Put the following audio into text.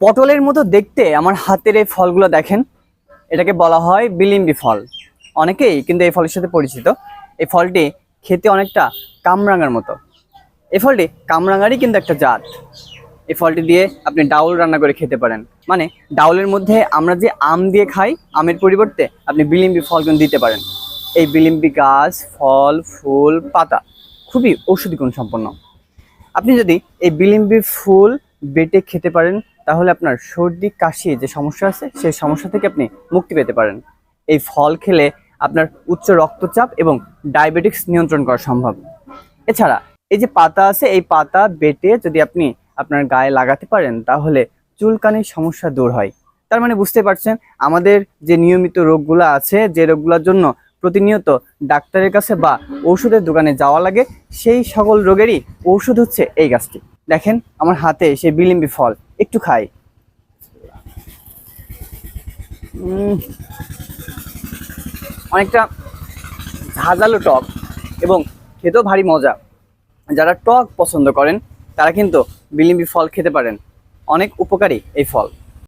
পটলের মতো দেখতে আমার হাতের এই ফলগুলো দেখেন। এটাকে বলা হয় বিলিম্বি ফল। অনেকেই কিন্তু এই ফলের সাথে পরিচিত। এই ফলটি খেতে অনেকটা কামরাঙার মতো। এই ফলটি কামরাঙারই কিন্তু একটা জাত। এই ফলটি দিয়ে আপনি ডাউল রান্না করে খেতে পারেন। মানে ডাউলের মধ্যে আমরা যে আম দিয়ে খাই, আমের পরিবর্তে আপনি বিলিম্বি ফল কিন্তু দিতে পারেন। এই বিলিম্বি গাছ, ফল, ফুল, পাতা খুবই ঔষধি গুণ সম্পন্ন আপনি যদি এই বিলিম্বি ফুল বেটে খেতে পারেন, তাহলে আপনার সর্দি, কাশি যে সমস্যা আছে, সেই সমস্যা থেকে আপনি মুক্তি পেতে পারেন। এই ফল খেলে আপনার উচ্চ রক্তচাপ এবং ডায়াবেটিক্স নিয়ন্ত্রণ করা সম্ভব। এছাড়া এই যে পাতা আছে, এই পাতা বেটে যদি আপনি আপনার গায়ে লাগাতে পারেন, তাহলে চুলকানির সমস্যা দূর হয়। তার মানে বুঝতে পারছেন, আমাদের যে নিয়মিত রোগগুলো আছে, যে রোগগুলোর জন্য প্রতিনিয়ত ডাক্তারের কাছে বা ওষুধের দোকানে যাওয়া লাগে, সেই সকল রোগেরই ঔষধ হচ্ছে এই গাছটি। দেখেন, আমার হাতে সেই বিলিম্বি ফল, একটু খাই। অনেকটা ঝাঁঝালো টক এবং খেতেও ভারী মজা। যারা টক পছন্দ করেন, তারা কিন্তু বিলিম্বি ফল খেতে পারেন। অনেক উপকারী এই ফল।